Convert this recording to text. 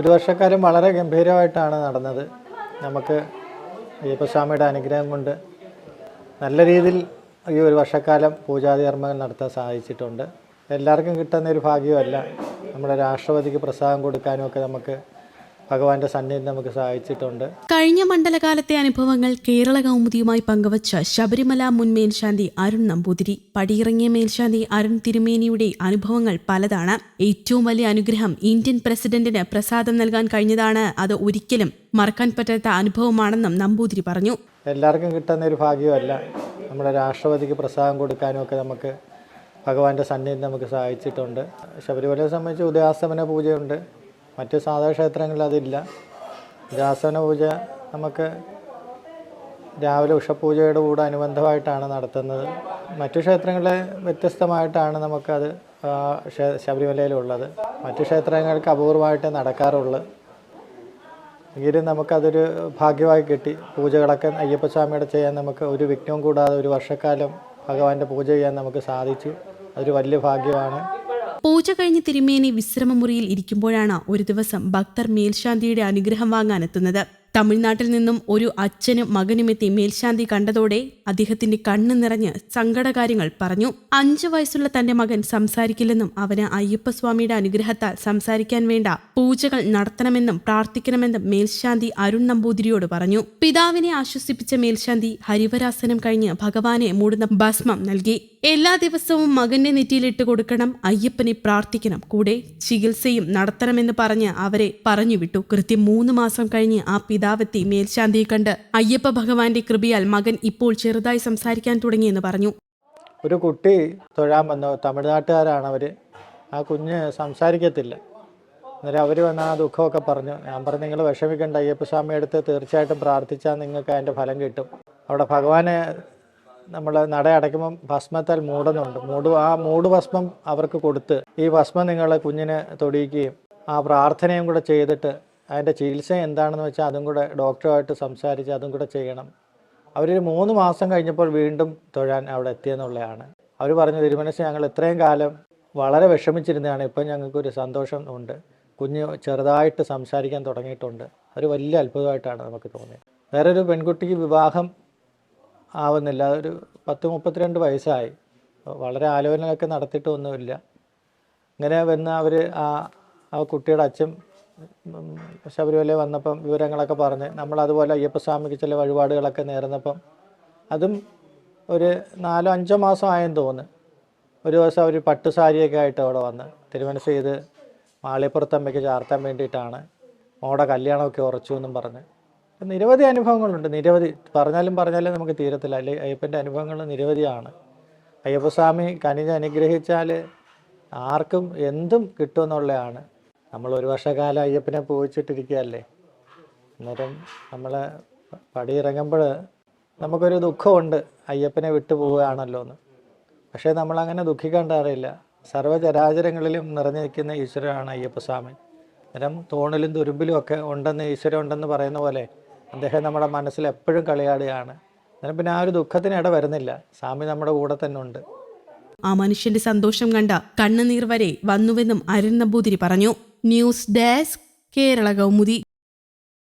ഒരു വർഷക്കാലം വളരെ ഗംഭീരമായിട്ടാണ് നടന്നത്. നമുക്ക് അയ്യപ്പസ്വാമിയുടെ അനുഗ്രഹം കൊണ്ട് നല്ല രീതിയിൽ ഈ ഒരു വർഷക്കാലം പൂജാതി കർമ്മങ്ങൾ നടത്താൻ സാധിച്ചിട്ടുണ്ട്. എല്ലാവർക്കും കിട്ടുന്ന ഒരു ഭാഗ്യമല്ല. നമ്മുടെ രാഷ്ട്രപതിക്ക് പ്രസാദം കൊടുക്കാനും ഒക്കെ നമുക്ക് ഭഗവാന്റെ സന്നിധി നമുക്ക് സഹായിച്ചിട്ടുണ്ട്. കഴിഞ്ഞ മണ്ഡലകാലത്തെ അനുഭവങ്ങൾ കേരള കൗമുദിയുമായി പങ്കുവച്ച ശബരിമല മുൻ മേൽശാന്തി അരുൺ നമ്പൂതിരി. പടിയിറങ്ങിയ മേൽശാന്തി അരുൺ തിരുമേനിയുടെ അനുഭവങ്ങൾ പലതാണ്. ഏറ്റവും വലിയ അനുഗ്രഹം ഇന്ത്യൻ പ്രസിഡന്റിന് പ്രസാദം നൽകാൻ കഴിഞ്ഞതാണ്. അത് ഒരിക്കലും മറക്കാൻ പറ്റാത്ത അനുഭവമാണെന്നും നമ്പൂതിരി പറഞ്ഞു. എല്ലാവർക്കും കിട്ടുന്ന ഒരു ഭാഗ്യമല്ല. നമ്മുടെ രാഷ്ട്രപതിക്ക് പ്രസാദം കൊടുക്കാനും ഒക്കെ നമുക്ക് ഭഗവാന്റെ സന്നിധി നമുക്ക് സഹായിച്ചിട്ടുണ്ട്. ശബരിമലയെ സംബന്ധിച്ച് ഉദയാസ്തമന പൂജയുണ്ട്. മറ്റ് സാധാ ക്ഷേത്രങ്ങളിൽ അതില്ല. രാസവന പൂജ നമുക്ക് രാവിലെ ഉഷപൂജയുടെ കൂടെ അനുബന്ധമായിട്ടാണ് നടത്തുന്നത്. മറ്റു ക്ഷേത്രങ്ങളെ വ്യത്യസ്തമായിട്ടാണ് നമുക്കത് ശബരിമലയിലുള്ളത്. മറ്റു ക്ഷേത്രങ്ങൾക്ക് അപൂർവമായിട്ടേ നടക്കാറുള്ളൂ. എങ്കിലും നമുക്കതൊരു ഭാഗ്യമായി കിട്ടി. പൂജകളൊക്കെ അയ്യപ്പസ്വാമിയുടെ ചെയ്യാൻ നമുക്ക് ഒരു വിഘ്നവും കൂടാതെ ഒരു വർഷക്കാലം ഭഗവാന്റെ പൂജ ചെയ്യാൻ നമുക്ക് സാധിച്ചു. അതൊരു വലിയ ഭാഗ്യമാണ്. പൂജ കഴിഞ്ഞ് തിരുമേനി വിശ്രമമുറിയിൽ ഇരിക്കുമ്പോഴാണ് ഒരു ദിവസം ഭക്തർ മേൽശാന്തിയുടെ അനുഗ്രഹം വാങ്ങാനെത്തുന്നത്. തമിഴ്നാട്ടിൽ നിന്നും ഒരു അച്ഛനും മകനുമെത്തി മേൽശാന്തി കണ്ടതോടെ അദ്ദേഹത്തിന്റെ കണ്ണ് നിറഞ്ഞ് സങ്കടകാര്യങ്ങൾ പറഞ്ഞു. അഞ്ചു വയസ്സുള്ള തന്റെ മകൻ സംസാരിക്കില്ലെന്നും അവന് അയ്യപ്പസ്വാമിയുടെ അനുഗ്രഹത്താൽ സംസാരിക്കാൻ വേണ്ട പൂജകൾ നടത്തണമെന്നും പ്രാർത്ഥിക്കണമെന്നും മേൽശാന്തി അരുൺ നമ്പൂതിരിയോട് പറഞ്ഞു. പിതാവിനെ ആശ്വസിപ്പിച്ച മേൽശാന്തി ഹരിവരാസനം കഴിഞ്ഞ് ഭഗവാനെ മൂടുന്ന ഭസ്മം നൽകി. എല്ലാ ദിവസവും മകന്റെ നെറ്റിയിലിട്ട് കൊടുക്കണം അയ്യപ്പനെ പ്രാർത്ഥിക്കണം കൂടെ ചികിത്സയും നടത്തണമെന്ന് പറഞ്ഞ് അവരെ പറഞ്ഞുവിട്ടു കൃത്യം മൂന്ന് മാസം കഴിഞ്ഞ് ആ പിതാവെത്തി മേൽശാന്തിയെ കണ്ട് അയ്യപ്പ ഭഗവാന്റെ കൃപയാൽ മകൻ ഇപ്പോൾ ചെറുതായി സംസാരിക്കാൻ തുടങ്ങിയെന്ന് പറഞ്ഞു. ഒരു കുട്ടി തൊഴാൻ വന്ന തമിഴ്നാട്ടുകാരാണ് അവർ ആ കുഞ്ഞ് സംസാരിക്കത്തില്ല. അന്നേരം അവർ വന്ന് ആ ദുഃഖമൊക്കെ പറഞ്ഞു. ഞാൻ പറഞ്ഞു നിങ്ങൾ വിഷമിക്കേണ്ട. അയ്യപ്പസ്വാമി അടുത്ത് തീർച്ചയായിട്ടും പ്രാർത്ഥിച്ചാൽ നിങ്ങൾക്ക് അതിന്റെ ഫലം കിട്ടും. അവിടെ ഭഗവാനെ നമ്മൾ നട അടയ്ക്കുമ്പം ഭസ്മത്താൽ മൂടുന്നുണ്ട്. മൂട് ആ മൂട് ഭസ്മം അവർക്ക് കൊടുത്ത് ഈ ഭസ്മം നിങ്ങൾ കുഞ്ഞിനെ തൊടിയിക്കുകയും ആ പ്രാർത്ഥനയും കൂടെ ചെയ്തിട്ട് അതിന്റെ ചികിത്സ എന്താണെന്ന് വെച്ചാൽ അതും കൂടെ ഡോക്ടറുമായിട്ട് സംസാരിച്ച് അതും കൂടെ ചെയ്യണം. അവരൊരു മൂന്ന് മാസം കഴിഞ്ഞപ്പോൾ വീണ്ടും തൊഴാൻ അവിടെ എത്തിയെന്നുള്ളതാണ്. അവർ പറഞ്ഞു തിരുമനസ് ഞങ്ങൾ ഇത്രയും കാലം വളരെ വിഷമിച്ചിരുന്നതാണ്. ഇപ്പം ഞങ്ങൾക്കൊരു സന്തോഷം ഉണ്ട്. കുഞ്ഞ് ചെറുതായിട്ട് സംസാരിക്കാൻ തുടങ്ങിയിട്ടുണ്ട്. അതൊരു വലിയ അത്ഭുതമായിട്ടാണ് നമുക്ക് തോന്നിയത്. വേറൊരു പെൺകുട്ടിക്ക് വിവാഹം ആവുന്നില്ല. അതൊരു പത്ത് മുപ്പത്തിരണ്ട് വയസ്സായി. വളരെ ആലോചനയൊക്കെ നടത്തിയിട്ടൊന്നുമില്ല. ഇങ്ങനെ വന്ന് അവർ ആ ആ കുട്ടിയുടെ അച്ഛൻ ശബരിമല വന്നപ്പം വിവരങ്ങളൊക്കെ പറഞ്ഞ് നമ്മൾ അതുപോലെ അയ്യപ്പസ്വാമിക്ക് ചില വഴിപാടുകളൊക്കെ നേർന്നപ്പം അതും ഒരു നാലോ അഞ്ചോ മാസം ആയെന്ന് തോന്നുന്നു. ഒരു ദിവസം അവർ പട്ടുസാരിയൊക്കെ ആയിട്ട് അവിടെ വന്ന് തിരുമനസ് ചെയ്ത് മാളിപ്പുറത്തമ്മയ്ക്ക് ചാർത്താൻ വേണ്ടിയിട്ടാണ് മോടെ കല്യാണമൊക്കെ ഉറച്ചു എന്നും പറഞ്ഞ്. നിരവധി അനുഭവങ്ങളുണ്ട്. നിരവധി പറഞ്ഞാലും പറഞ്ഞാലും നമുക്ക് തീരത്തില്ല. അല്ലെ അയ്യപ്പന്റെ അനുഭവങ്ങൾ നിരവധിയാണ്. അയ്യപ്പസ്വാമി കനിഞ്ഞ് അനുഗ്രഹിച്ചാൽ ആർക്കും എന്തും കിട്ടുമെന്നുള്ളതാണ്. നമ്മൾ ഒരു വർഷക്കാലം അയ്യപ്പനെ പൂജിച്ചിട്ടിരിക്കുകയല്ലേ? അന്നേരം നമ്മൾ പടിയിറങ്ങുമ്പോൾ നമുക്കൊരു ദുഃഖമുണ്ട്. അയ്യപ്പനെ വിട്ടു പോവുകയാണല്ലോ എന്ന്. പക്ഷേ നമ്മളങ്ങനെ ദുഃഖിക്കേണ്ട അറിയില്ല സർവചരാചരങ്ങളിലും നിറഞ്ഞു നിൽക്കുന്ന ഈശ്വരനാണ് അയ്യപ്പസ്വാമി അന്നേരം തോണിലും തുരുമ്പിലും ഒക്കെ ഉണ്ടെന്ന് ഈശ്വരൻ ഉണ്ടെന്ന് പറയുന്ന പോലെ അദ്ദേഹം നമ്മുടെ മനസ്സിൽ എപ്പോഴും കളിയാടുകയാണ്. അന്നേരം പിന്നെ ആ ഒരു ദുഃഖത്തിന് ഇട വരുന്നില്ല. സ്വാമി നമ്മുടെ കൂടെ തന്നെ ഉണ്ട്. ആ മനുഷ്യന്റെ സന്തോഷം കണ്ട കണ്ണുനീർ വരെ വന്നുവെന്നും അരുൺ നമ്പൂതിരി പറഞ്ഞു. News desk Kerala Kaumudi.